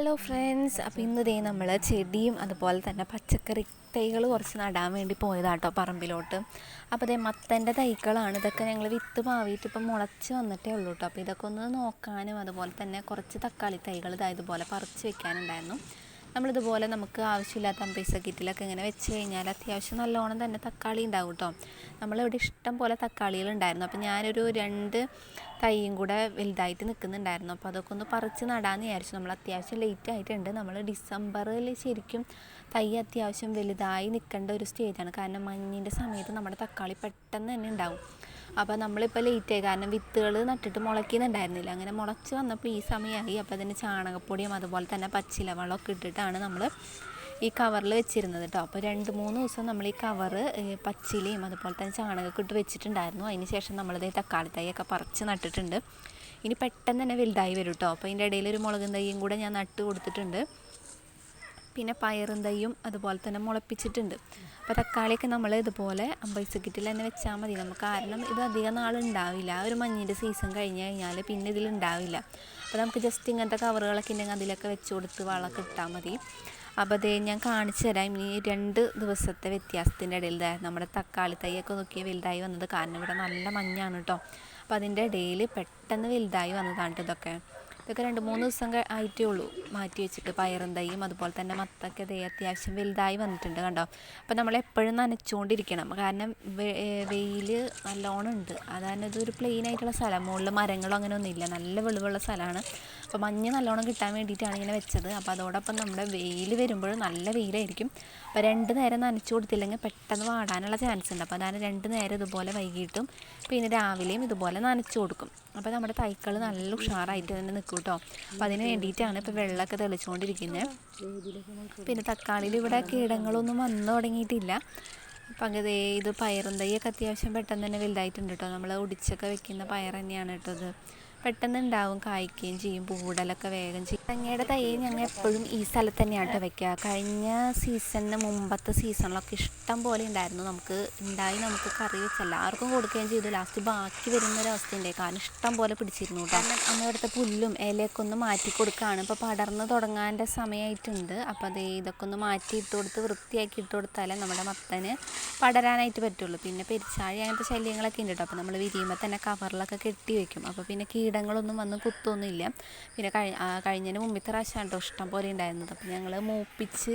Hello friends അപ്പോൾ ഇന്ന് ദേ നമ്മൾ ചെടിയും അതുപോലെ തന്നെ പച്ചക്കറി തൈകൾ കുറച്ച് നടാൻ വേണ്ടി പോയതാട്ടോ പറമ്പിലോട്ട്. അപ്പോൾ അതേ മത്തന്റെ തൈകളാണ്. ഇതൊക്കെ ഞങ്ങൾ വിത്ത് പാവിയിട്ട് ഇപ്പം മുളച്ച് വന്നിട്ടേ ഉള്ളൂ കേട്ടോ അപ്പോൾ ഇതൊക്കെ ഒന്ന് നോക്കാനും അതുപോലെ തന്നെ കുറച്ച് തക്കാളി തൈകൾ ഇതായതുപോലെ പറിച്ച് വെക്കാനുണ്ടായിരുന്നു. നമ്മളിതുപോലെ നമുക്ക് ആവശ്യമില്ലാത്ത പൈസ കിറ്റിലൊക്കെ ഇങ്ങനെ വെച്ച് കഴിഞ്ഞാൽ അത്യാവശ്യം നല്ലോണം തന്നെ തക്കാളി ഉണ്ടാവും കേട്ടോ നമ്മളിവിടെ ഇഷ്ടം പോലെ തക്കാളികൾ ഉണ്ടായിരുന്നു. അപ്പോൾ ഞാനൊരു രണ്ട് തൈയും കൂടെ വലുതായിട്ട് നിൽക്കുന്നുണ്ടായിരുന്നു. അപ്പോൾ അതൊക്കെ ഒന്ന് പറിച്ച് നടാമെന്ന് വിചാരിച്ചു. നമ്മൾ അത്യാവശ്യം ലേറ്റ് ആയിട്ടുണ്ട്. നമ്മൾ ഡിസംബറിൽ ശരിക്കും തൈ അത്യാവശ്യം വലുതായി നിൽക്കേണ്ട ഒരു സ്റ്റേജാണ് കാരണം മഞ്ഞിന്റെ സമയത്ത് നമ്മുടെ തക്കാളി പെട്ടെന്ന് തന്നെ ഉണ്ടാവും. അപ്പോൾ നമ്മളിപ്പോൾ ലേറ്റായി കാരണം വിത്തുകൾ നട്ടിട്ട് മുളയ്ക്കുന്നുണ്ടായിരുന്നില്ല. അങ്ങനെ മുളച്ച് വന്നപ്പോൾ ഈ സമയമായി അപ്പോൾ അതിന് ചാണകപ്പൊടിയും അതുപോലെ തന്നെ പച്ചില വളമൊക്കെ ഇട്ടിട്ടാണ് നമ്മൾ ഈ കവറിൽ വെച്ചിരുന്നത് കേട്ടോ അപ്പോൾ രണ്ട് മൂന്ന് ദിവസം നമ്മൾ ഈ കവറ് പച്ചിലയും അതുപോലെ തന്നെ ചാണകമൊക്കെ ഇട്ട് വെച്ചിട്ടുണ്ടായിരുന്നു. അതിന് ശേഷം നമ്മളിത് തക്കാളി തൈയൊക്കെ പറിച്ച് നട്ടിട്ടുണ്ട്. ഇനി പെട്ടെന്ന് തന്നെ വലുതായി വരും കേട്ടോ അപ്പോൾ അതിന്റെ ഇടയിൽ ഒരു മുളകും തൈയും കൂടെ ഞാൻ നട്ട് കൊടുത്തിട്ടുണ്ട്. പിന്നെ പയറും തൈയും അതുപോലെ തന്നെ മുളപ്പിച്ചിട്ടുണ്ട്. അപ്പോൾ തക്കാളിയൊക്കെ നമ്മൾ ഇതുപോലെ അമ്പൈസ് കിറ്റിൽ തന്നെ വെച്ചാൽ മതി. നമുക്ക് കാരണം ഇത് അധികം നാളുണ്ടാവില്ല. ആ ഒരു മഞ്ഞിന്റെ സീസൺ കഴിഞ്ഞ് കഴിഞ്ഞാൽ പിന്നെ ഇതിൽ ഉണ്ടാവില്ല. അപ്പോൾ നമുക്ക് ജസ്റ്റ് ഇങ്ങനത്തെ കവറുകളൊക്കെ ഉണ്ടെങ്കിൽ അതിലൊക്കെ വെച്ച് കൊടുത്ത് വളമൊക്കെ ഇട്ടാൽ മതി. അപ്പോൾ അതേ ഞാൻ കാണിച്ചു തരാം. ഇനി രണ്ട് ദിവസത്തെ വ്യത്യാസത്തിന്റെ ഇടയിൽ നമ്മുടെ തക്കാളി തൈയൊക്കെ നോക്കിയാൽ വലുതായി വന്നത്. കാരണം ഇവിടെ നല്ല മഞ്ഞാണ് കേട്ടോ അപ്പോൾ അതിന്റെ ഇടയിൽ പെട്ടെന്ന് വലുതായി വന്നതാണ് ഇതൊക്കെ. ഇതൊക്കെ രണ്ട് മൂന്ന് ദിവസം ആയിട്ടേ ഉള്ളൂ മാറ്റി വെച്ചിട്ട്. പയറും തൈയും അതുപോലെ തന്നെ മത്തൊക്കെ ദേ അത്യാവശ്യം വലുതായി വന്നിട്ടുണ്ട് കണ്ടോ? അപ്പോൾ നമ്മൾ എപ്പോഴും നനച്ചുകൊണ്ടിരിക്കണം. കാരണം വെയിൽ നല്ലോണം ഉണ്ട്. അതാണ് ഇതൊരു പ്ലെയിൻ ആയിട്ടുള്ള സ്ഥലം. മുകളിൽ മരങ്ങളോ അങ്ങനെ ഒന്നുമില്ല നല്ല വെളിവുള്ള സ്ഥലമാണ്. അപ്പോൾ മഞ്ഞ് നല്ലോണം കിട്ടാൻ വേണ്ടിയിട്ടാണ് ഇങ്ങനെ വെച്ചത്. അപ്പോൾ അതോടൊപ്പം നമ്മുടെ വെയിൽ വരുമ്പോൾ നല്ല വെയിലായിരിക്കും. അപ്പോൾ രണ്ട് നേരം നനച്ചു കൊടുത്തില്ലെങ്കിൽ പെട്ടെന്ന് വാടാനുള്ള ചാൻസ് ഉണ്ട്. അപ്പോൾ അതാണ് രണ്ട് നേരം ഇതുപോലെ വൈകിട്ടും പിന്നെ രാവിലെയും ഇതുപോലെ നനച്ചു കൊടുക്കും. അപ്പോൾ നമ്മുടെ തൈക്കൾ നല്ല ഉഷാറായിട്ട് തന്നെ നിൽക്കും. കേട്ടോ. അപ്പോൾ അതിന് വേണ്ടിയിട്ടാണ് ഇപ്പോൾ വെള്ളമൊക്കെ തെളിച്ചുകൊണ്ടിരിക്കുന്നത് പിന്നെ തക്കാളിയിൽ ഇവിടെ കീടങ്ങളൊന്നും വന്നു തുടങ്ങിയിട്ടില്ല. അപ്പം അത് ഇത് പയറും തൈയൊക്കെ അത്യാവശ്യം പെട്ടെന്ന് തന്നെ വലുതായിട്ടുണ്ട് കേട്ടോ. നമ്മൾ ഒടിച്ചൊക്കെ വെക്കുന്ന പയർ തന്നെയാണ് കേട്ടോ ഇത്. പെട്ടെന്ന് ഉണ്ടാവും കായ്ക്കുകയും ചെയ്യും പൂടലൊക്കെ വേഗം ചെയ്യും. തേങ്ങയുടെ തൈ ഞങ്ങൾ എപ്പോഴും ഈ സ്ഥലത്ത് തന്നെയാണ് വെക്കുക. കഴിഞ്ഞ സീസണിന് മുമ്പത്തെ സീസണിലൊക്കെ ഇഷ്ടം പോലെ ഉണ്ടായിരുന്നു. നമുക്ക് ഉണ്ടായി നമുക്ക് കറി വെച്ച് എല്ലാവർക്കും കൊടുക്കുകയും ചെയ്തു. ലാസ്റ്റ് ബാക്കി വരുന്നൊരവസ്ഥ ഉണ്ടായി കാരണം ഇഷ്ടം പോലെ പിടിച്ചിരുന്നു കാരണം അന്ന് ഇവിടുത്തെ പുല്ലും ഇലയൊക്കെ ഒന്ന് മാറ്റി കൊടുക്കുകയാണ്. ഇപ്പോൾ പടർന്ന് തുടങ്ങാന്റെ സമയമായിട്ടുണ്ട് അപ്പോൾ അത് ഇതൊക്കെ ഒന്ന് മാറ്റി ഇട്ട് കൊടുത്ത് വൃത്തിയാക്കി ഇട്ട് കൊടുത്താലേ നമ്മുടെ മത്തന് പടരാനായിട്ട് പറ്റുള്ളൂ. പിന്നെ പെരിച്ചാഴി അങ്ങനത്തെ ശല്യങ്ങളൊക്കെ ഉണ്ട് കേട്ടോ അപ്പോൾ നമ്മൾ വിരിയുമ്പോൾ തന്നെ കവറിലൊക്കെ കെട്ടി വെക്കും. അപ്പോൾ പിന്നെ കീടങ്ങളൊന്നും വന്ന് കുത്തൊന്നുമില്ല. പിന്നെ കഴി കഴിഞ്ഞതിന് മുമ്പത്തെ കേട്ടോ ഇഷ്ടം പോലെ ഉണ്ടായിരുന്നത്. അപ്പോൾ ഞങ്ങൾ മൂപ്പിച്ച്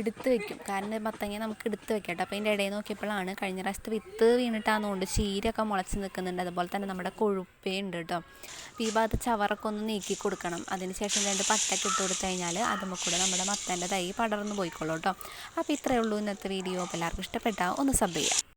എടുത്ത് വെക്കും. കാരണം മത്തങ്ങ നമുക്ക് എടുത്ത് വെക്കാം കേട്ടോ അപ്പോൾ അതിന്റെ ഇടയിൽ നോക്കിയപ്പോഴാണ് കഴിഞ്ഞ പ്രാവശ്യത്തെ വിത്ത് വീണിട്ടാണെന്നുകൊണ്ട് ചീരയൊക്കെ മുളച്ച് നിൽക്കുന്നുണ്ട്. അതുപോലെ തന്നെ നമ്മുടെ കൊഴുപ്പേ ഉണ്ട് കേട്ടോ. അപ്പോൾ ഈ ഭാഗത്ത് ചവറൊക്കെ ഒന്ന് നീക്കി കൊടുക്കണം. അതിനുശേഷം രണ്ട് പട്ടൊക്കെ ഇട്ട് കൊടുത്തു കഴിഞ്ഞാൽ അതുമ്പോൾ കൂടെ നമ്മുടെ മത്തന്റെ തൈ പടർന്നു പോയിക്കോളൂ കേട്ടോ. അപ്പോൾ ഇത്രയേ ഉള്ളൂ ഇന്നത്തെ വീഡിയോ. അപ്പോൾ എല്ലാവർക്കും ഇഷ്ടപ്പെട്ടാൽ ഒന്ന് സബ് ചെയ്യാം.